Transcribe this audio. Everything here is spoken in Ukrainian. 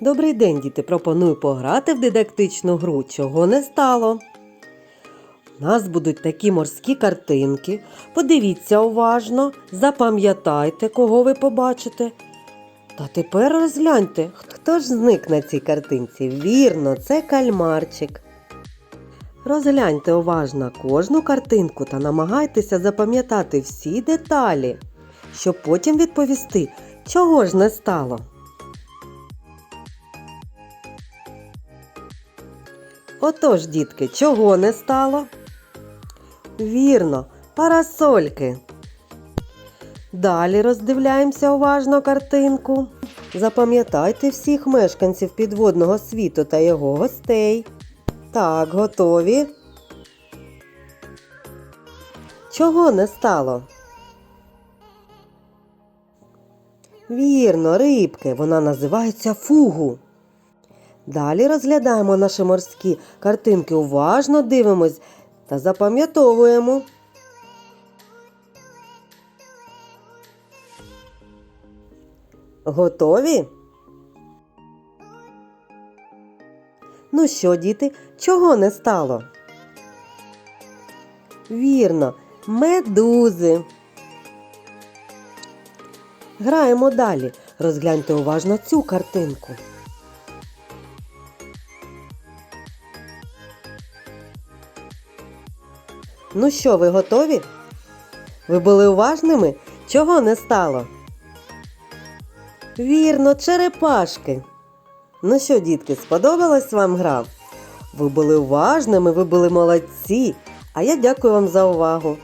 Добрий день, діти! Пропоную пограти в дидактичну гру, чого не стало. У нас будуть такі морські картинки. Подивіться уважно, запам'ятайте, кого ви побачите. Та тепер розгляньте, хто ж зник на цій картинці. Вірно, це кальмарчик. Розгляньте уважно кожну картинку та намагайтеся запам'ятати всі деталі, щоб потім відповісти, чого ж не стало. Отож, дітки, чого не стало? Вірно, парасольки. Далі роздивляємося уважно картинку. Запам'ятайте всіх мешканців підводного світу та його гостей. Так, готові. Чого не стало? Вірно, рибки. Вона називається фугу. Далі розглядаємо наші морські картинки, уважно дивимось та запам'ятовуємо. Готові? Ну що, діти, чого не стало? Вірно, медузи. Граємо далі. Розгляньте уважно цю картинку. Ну що, ви готові? Ви були уважними? Чого не стало? Вірно, черепашки. Ну що, дітки, сподобалась вам гра? Ви були уважними, ви були молодці. А я дякую вам за увагу.